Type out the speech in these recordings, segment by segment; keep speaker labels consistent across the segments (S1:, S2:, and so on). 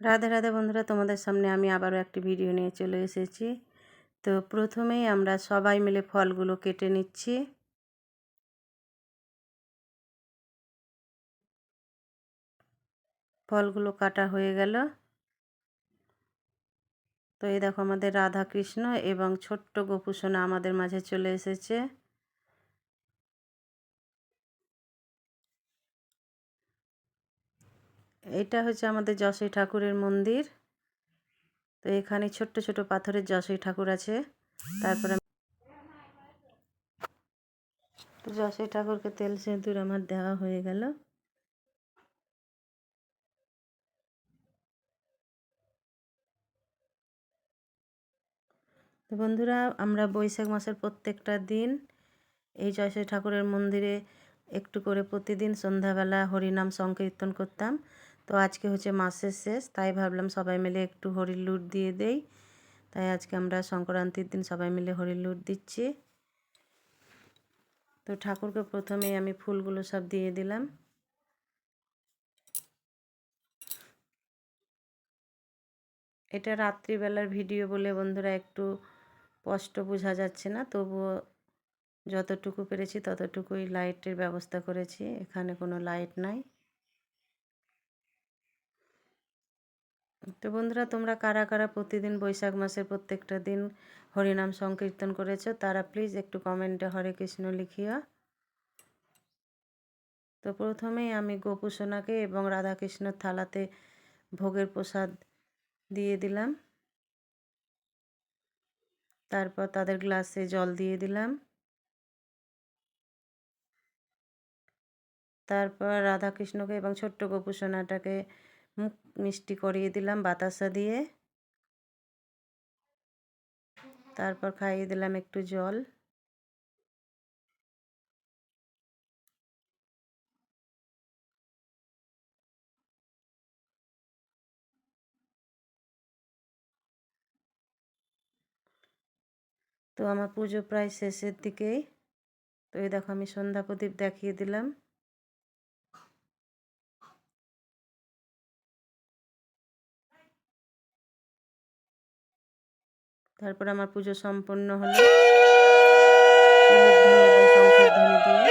S1: রাধে রাধে বন্ধুরা, তোমাদের সামনে আমি আবারও একটি ভিডিও নিয়ে চলে এসেছি। তো প্রথমেই আমরা সবাই মিলে ফলগুলো কেটে নিচ্ছি। ফলগুলো কাটা হয়ে গেল। তো এই দেখো আমাদের রাধা কৃষ্ণ এবং ছোট্ট গোপুসোনা আমাদের মাঝে চলে এসেছে। এটা হচ্ছে আমাদের যশোই ঠাকুরের মন্দির। তো এখানে ছোট্ট ছোট পাথরের যশোই ঠাকুর আছে। তারপরে যশোই ঠাকুরকে তেল সিঁদুর আমার দেওয়া হয়ে গেল। তো বন্ধুরা, আমরা বৈশাখ মাসের প্রত্যেকটা দিন এই জয়শ্রী ঠাকুরের মন্দিরে একটু করে প্রতিদিন সন্ধ্যাবেলা হরিনাম সংকীর্তন করতাম। তো আজকে হচ্ছে মাসের শেষ, তাই ভাবলাম সবাই মিলে একটু হরির লুট দিয়ে দেই। তাই আজকে আমরা সংক্রান্তির দিন সবাই মিলে হরির লুট দিচ্ছি। তো ঠাকুরকে প্রথমে আমি ফুলগুলো সব দিয়ে দিলাম। এটা রাত্রিবেলার ভিডিও বলে বন্ধুরা একটু স্পষ্ট বোঝা যাচ্ছে না, তবুও যতটুকু পেরেছি ততটুকুই লাইটের ব্যবস্থা করেছি, এখানে কোনো লাইট নাই। তো বন্ধুরা, তোমরা কারা কারা প্রতিদিন বৈশাখ মাসের প্রত্যেকটা দিন হরিনাম সংকীর্তন করেছ, তারা প্লিজ একটু কমেন্টে হরে কৃষ্ণ লিখিও। তো প্রথমেই আমি গোপুসোনাকে এবং রাধাকৃষ্ণর থালাতে ভোগের প্রসাদ দিয়ে দিলাম। তারপর তাদের গ্লাসে জল দিয়ে দিলাম। তারপর রাধাকৃষ্ণকে এবং ছোট্ট গোপুসোনাটাকে মুখ মিষ্টি করিয়ে দিলাম বাতাসা দিয়ে। তারপর খাইয়ে দিলাম একটু জল। তো আমার পুজো প্রায় শেষের দিকেই। তো এই দেখো আমি সন্ধ্যা প্রদীপ দেখিয়ে দিলাম। তারপর আমার পুজো সম্পন্ন হলো। ধ্বনি দিয়ে।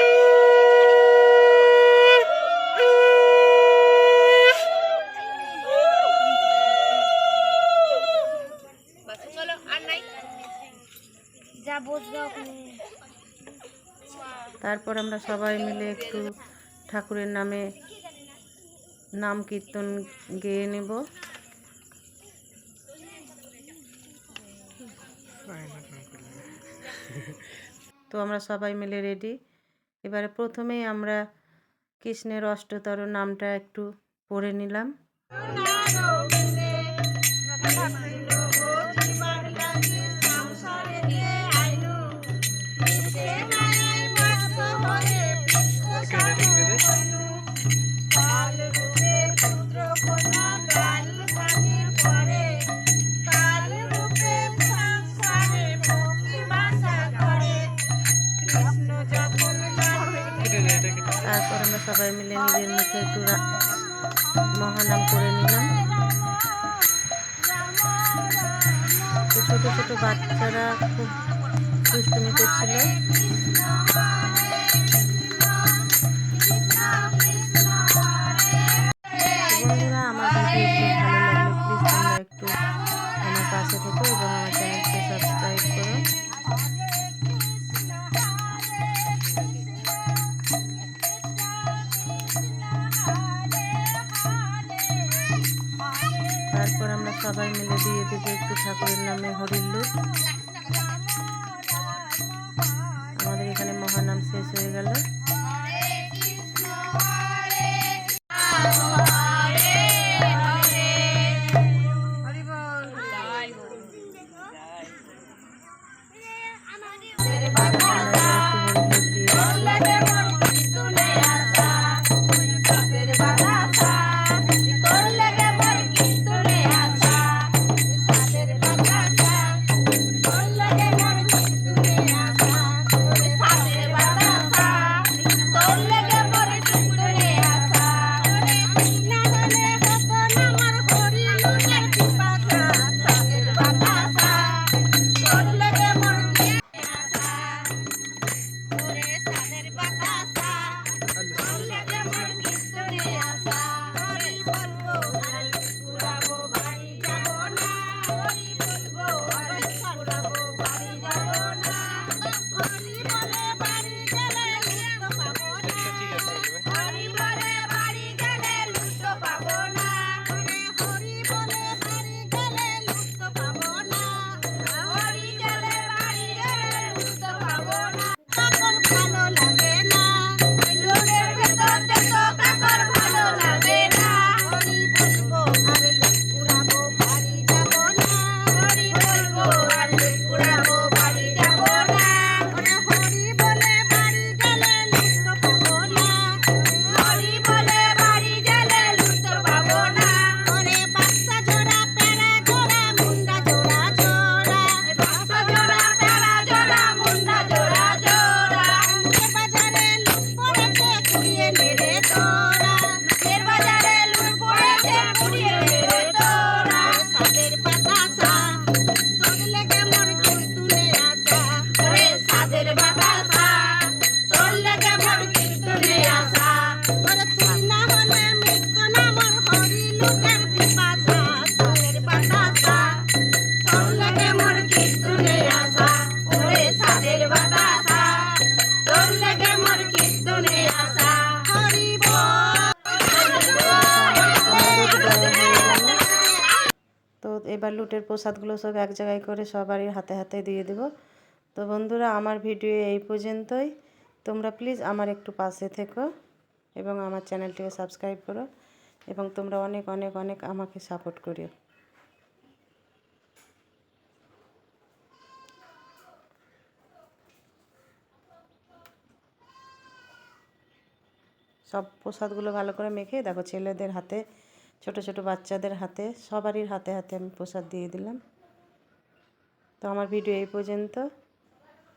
S1: তারপর আমরা সবাই মিলে একটু ঠাকুরের নামে নাম কীর্তন গেয়ে নেব। তো আমরা সবাই মিলে রেডি এবারে প্রথমেই আমরা কৃষ্ণের অষ্টতর নামটা একটু পড়ে নিলাম। তারপর আমরা সবাই মিলে নিজের মুখে একটু মহানাম করে নিলাম। ছোট ছোট বাচ্চারা খুব দুষ্টুমি করছিল। আমরা সবাই মিলে দিয়ে দেব একটু ঠাকুরের নামে হরিল্লু আমাদের এখানে মহানাম শেষ হয়ে গেল। এবার লুটের প্রসাদগুলো সব এক জায়গায় করে সবারই হাতে হাতে দিয়ে দেবো। তো বন্ধুরা, আমার ভিডিও এই পর্যন্তই। তোমরা প্লিজ আমার একটু পাশে থেকো এবং আমার চ্যানেলটিকে সাবস্ক্রাইব করো এবং তোমরা অনেক অনেক অনেক আমাকে সাপোর্ট করিও। সব প্রসাদগুলো ভালো করে মেখে দেখো ছেলেদের হাতে ছোট ছোট বাচ্চাদের হাতে, সবারই হাতে হাতে আমি প্রসাদ দিয়ে দিলাম। তো আমার ভিডিও এই পর্যন্ত।